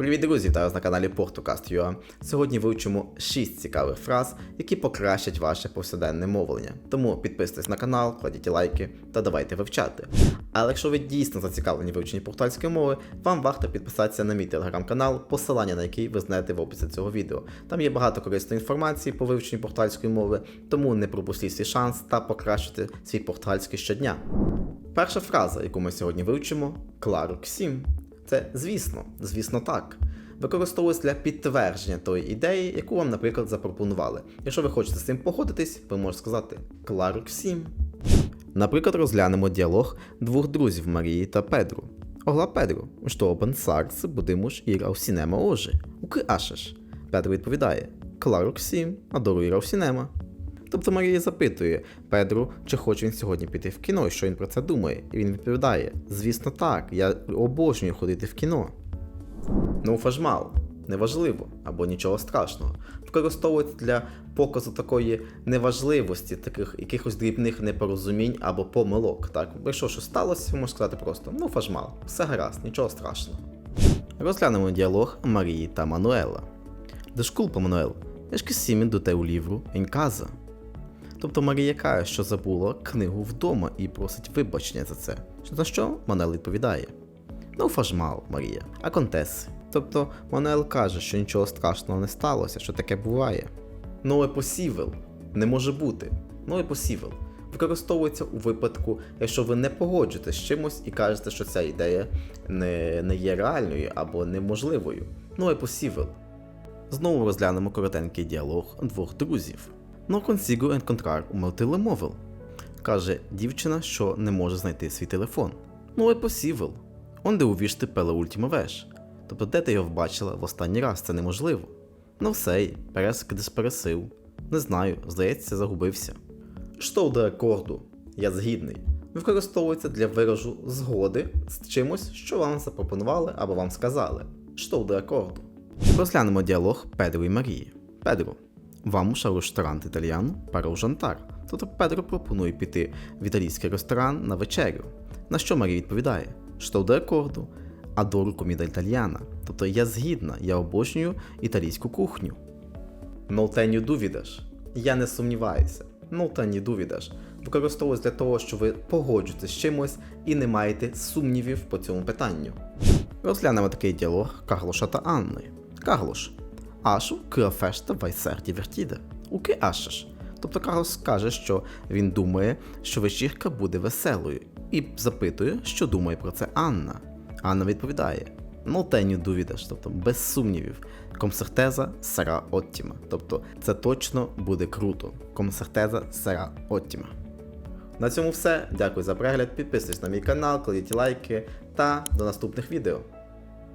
Привіт, друзі! Вас на каналі PortoCast.ua. Сьогодні вивчимо 6 цікавих фраз, які покращать ваше повсякденне мовлення. Тому підписуйтесь на канал, кладіть лайки та давайте вивчати. Але якщо ви дійсно зацікавлені вивченні португальської мови, вам варто підписатися на мій телеграм-канал, посилання на який ви знаєте в описі цього відео. Там є багато корисної інформації по вивченню португальської мови, тому не пропустіть свій шанс та покращити свій португальський щодня. Перша фраза, яку ми сьогодні вивчимо, que sim. Це звісно, звісно так. Використовується для підтвердження тої ідеї, яку вам, наприклад, запропонували. Якщо ви хочете з цим погодитись, ви можете сказати que sim. Наприклад, розглянемо діалог двох друзів Марії та Педру. Огла Педру, що podemos ir ao cinema hoje? O que? Педро відповідає: adoro ir ao cinema. Тобто Марія запитує Педру, чи хоче він сьогодні піти в кіно, і що він про це думає. І він відповідає: Звісно, так, я обожнюю ходити в кіно. Ну, фажмал, неважливо або нічого страшного. Використовується для показу такої неважливості, таких якихось дрібних непорозумінь або помилок. Так, якщо щось сталося, можна сказати просто ну фажмал, все гаразд, нічого страшного. Розглянемо діалог Марії та Мануела. Desculpa, Мануел, esqueci-me do teu livro em casa. Тобто Марія каже, що забула книгу вдома і просить вибачення за це. На що Мануел відповідає: Ну, фажмал, Марія, а контес. Тобто Мануел каже, що нічого страшного не сталося, що таке буває. Ну, посівел не може бути. Ну, посівел використовується у випадку, якщо ви не погоджуєтесь з чимось і кажете, що ця ідея не, не є реальною або неможливою. Ну, посівел. Знову розглянемо коротенький діалог двох друзів. No consigo encontrar o meu telemóvel. Каже дівчина, що не може знайти свій телефон. Ну, é possível. Onde o viste pela última vez? Тобто, де ти його бачила в останній раз, це неможливо. Ну все, parece que desapareceu. Не знаю, здається, загубився. Estou de acordo. Я згідний. Використовується для виражу згоди з чимось, що вам запропонували або вам сказали. Estou de acordo. Розглянемо діалог Педро і Марії. Педро. Vamos ao restaurante italiano para o jantar. Тобто Педро пропонує піти в італійський ресторан на вечерю. На що Марія відповідає: Estou de acordo, adoro comida italiana. Тобто я згідна, я обожнюю італійську кухню. No tenho dúvidas. Я не сумніваюся. No tenho dúvidas. Використовується для того, що ви погоджуєтесь з чимось і не маєте сумнівів по цьому питанню. Розглянемо такий діалог Карлоша та Анни. Карлош. Festa vai ser divertida. O que achas? Тобто Карлос каже, що він думає, що вечірка буде веселою, і запитує, що думає про це Анна. Анна відповідає: Ну, теню дувідаш, тобто без сумнівів. Комсертеза сера оттіма. Тобто це точно буде круто. Комсертеза сера оттіма. На цьому все. Дякую за перегляд. Підписуйтесь на мій канал, кладіть лайки та до наступних відео.